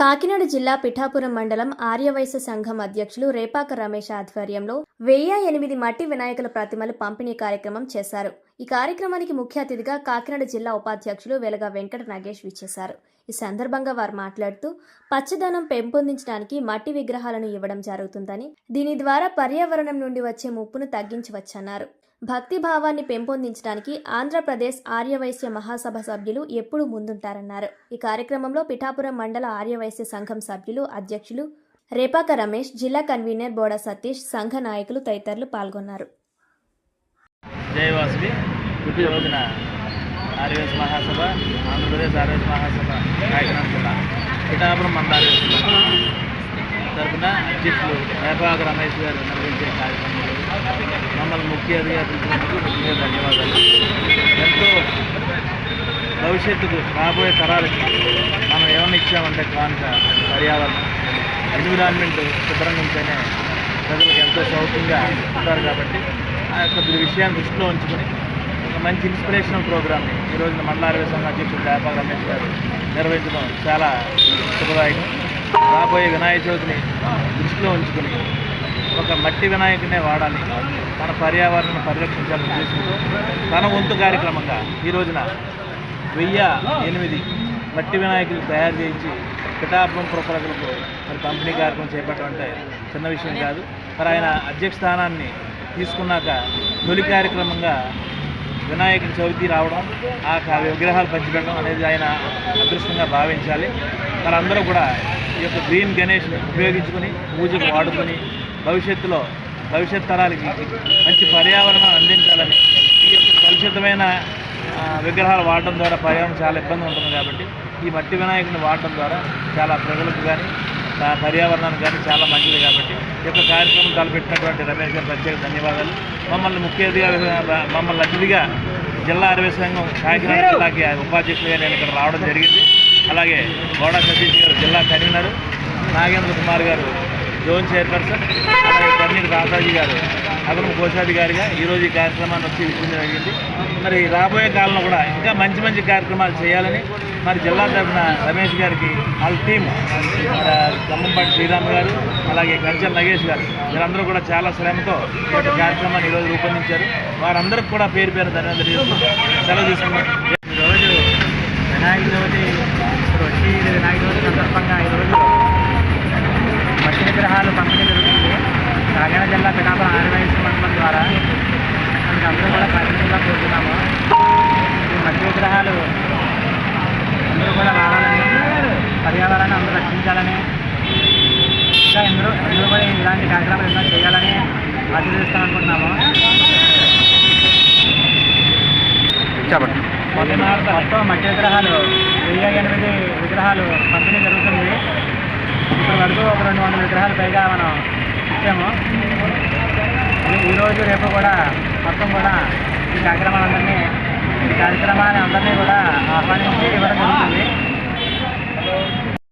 కాకినాడ జిల్లా పిఠాపురం మండలం ఆర్యవైశ్య సంఘం అధ్యక్షులు రేపాక రమేష్ ఆధ్వర్యంలో వెయ్యి ఎనిమిది మట్టి వినాయకుల ప్రతిమలు పంపిణీ కార్యక్రమం చేశారు. ఈ కార్యక్రమానికి ముఖ్య అతిథిగా కాకినాడ జిల్లా ఉపాధ్యక్షులు వెలగ వెంకట నాగేష్ విచ్చేశారు. ఈ సందర్భంగా వారు మాట్లాడుతూ పచ్చదనం పెంపొందించడానికి మట్టి విగ్రహాలను ఇవ్వడం జరుగుతుందని దీని ద్వారా పర్యావరణం నుండి వచ్చే ముప్పును తగ్గించవచ్చన్నారు. భక్తి భావాన్ని పెంపొందించడానికి ఆంధ్రప్రదేశ్ ఆర్యవైశ్య మహాసభ సభ్యులు ఎప్పుడూ ముందుంటారన్నారు. ఈ కార్యక్రమంలో పిఠాపురం మండల ఆర్యవైశ్య సంఘం సభ్యులు అధ్యక్షులు రేపాక రమేష్ జిల్లా కన్వీనర్ బోడ సతీష్ సంఘ నాయకులు తదితరులు పాల్గొన్నారు. జై వాసవి రోజున ఆర్యవేశ మహాసభ ఆంధ్రప్రదేశ్ ఆర్యవేశ మహాసభ కాకినాడ జిల్లా పిఠాపురం మండల తరఫున అధ్యక్షులు రేపాక రమేష్ గారు నిర్వహించే కార్యక్రమంలో మమ్మల్ని ముఖ్య అతిథిగా పిలిచినందుకు ధన్యవాదాలు. ఎంతో భవిష్యత్తుకు రాబోయే తరాలకి మనం ఏమైనా ఇచ్చామంటే కానుక పర్యావరణం ఎన్విరాన్మెంట్ శుభ్రంగా ఉంటేనే ప్రజలకు ఎంతో సౌఖ్యంగా ఉంటారు కాబట్టి ఆ యొక్క విషయాన్ని దృష్టిలో ఉంచుకొని ఒక మంచి ఇన్స్పిరేషనల్ ప్రోగ్రామ్ని ఈ రోజున మండల అధ్యక్షుడు దాపా రమేష్ గారు నిర్వహించడం చాలా శుభదాయకం. రాబోయే వినాయక చవితిని దృష్టిలో ఉంచుకొని ఒక మట్టి వినాయకునే వాడాలి. మన పర్యావరణాన్ని పరిరక్షించాలని ఉద్దేశంతో తన వంతు కార్యక్రమంగా ఈ రోజున వెయ్యి ఎనిమిది మట్టి వినాయకులు తయారు చేయించి పిఠాపురం పురప్రజలకు మరి పంపిణీ కార్యక్రమం చేపట్టడం అంటే చిన్న విషయం కాదు. మరి ఆయన అధ్యక్ష స్థానాన్ని తీసుకున్నాక తొలి కార్యక్రమంగా వినాయకుని చవితి రావడం ఆ విగ్రహాలు పంచిపెట్టడం అనేది ఆయన అదృష్టంగా భావించాలి. మనందరూ కూడా ఈ యొక్క గ్రీన్ గణేష్ని ఉపయోగించుకొని పూజకు వాడుకొని భవిష్యత్తులో భవిష్యత్ తరాలకి మంచి పర్యావరణం అందించాలని ఈ యొక్క కలుషితమైన విగ్రహాలు వాడడం ద్వారా పర్యావరణం చాలా ఇబ్బంది ఉంటుంది కాబట్టి ఈ మట్టి వినాయకుని వాడడం ద్వారా చాలా ప్రజలకు కానీ పర్యావరణానికి కానీ చాలా మంచిది కాబట్టి యొక్క కార్యక్రమం తలపెట్టినటువంటి రమేష్ గారు ప్రత్యేక ధన్యవాదాలు. మమ్మల్ని ముఖ్య అతిథిగా మమ్మల్ని అతిథిగా జిల్లా అరవై సంఘం కాకినాడ జిల్లాకి ఉపాధ్యక్షులుగా నేను ఇక్కడ రావడం జరిగింది. అలాగే గోడా సతీష్ గారు జిల్లా కన్వీనర్ నాగేంద్ర కుమార్ గారు జోన్ చైర్పర్సన్ అలాగే కర్నీటి రాసాజీ గారు అదనపు కోశాధికారిగా ఈరోజు ఈ కార్యక్రమాన్ని వచ్చి విషయం జరిగింది. మరి రాబోయే కాలంలో కూడా ఇంకా మంచి మంచి కార్యక్రమాలు చేయాలని మరి జిల్లా తరఫున రమేష్ గారికి వాళ్ళ టీం ఆ, శ్రీరామ్ గారు అలాగే కంచెల నగేష్ గారు వీరందరూ కూడా చాలా శ్రమతో కార్యక్రమాన్ని ఈరోజు రూపొందించారు. వారందరికి కూడా పేరు పేరు ధన్యవాదాలు తెలియజేస్తున్నాం సెలవు తీసుకున్నాం ఈరోజు వినాయక చవితి ఇప్పుడు వచ్చి వినాయక చవితి సందర్భంగా ఈరోజు మట్టి విగ్రహాలు పంపిణీ జరుగుతుంది. కాకినాడ జిల్లా పిఠాపురం ఆర్గనైజేషన్ మండలం ద్వారా మనకి అందరూ కూడా కార్యక్రమంగా కోరుతున్నాము. ఈ మట్టి విగ్రహాలు అందరూ కూడా రావాలని పర్యావరణాన్ని అందరూ రక్షించాలని ఇంకా అందరూ కూడా ఇలాంటి కార్యక్రమాలు ఎన్నో చేయాలని ఆశీర్వదిస్తాం అనుకుంటున్నాము చెప్పండి. మొత్తం మట్టి విగ్రహాలు వెయ్యి ఎనిమిది విగ్రహాలు పంపిణీ జరుగుతుంది. ఇప్పటి వరకు ఒక రెండు వందల విగ్రహాలు పైగా మనం ఇచ్చాము. ఈరోజు రేపు కూడా మొత్తం కూడా ఈ కార్యక్రమాలందరినీ ఈ కార్యక్రమాన్ని అందరినీ కూడా ఆహ్వానించి ఇవ్వడం జరుగుతుంది.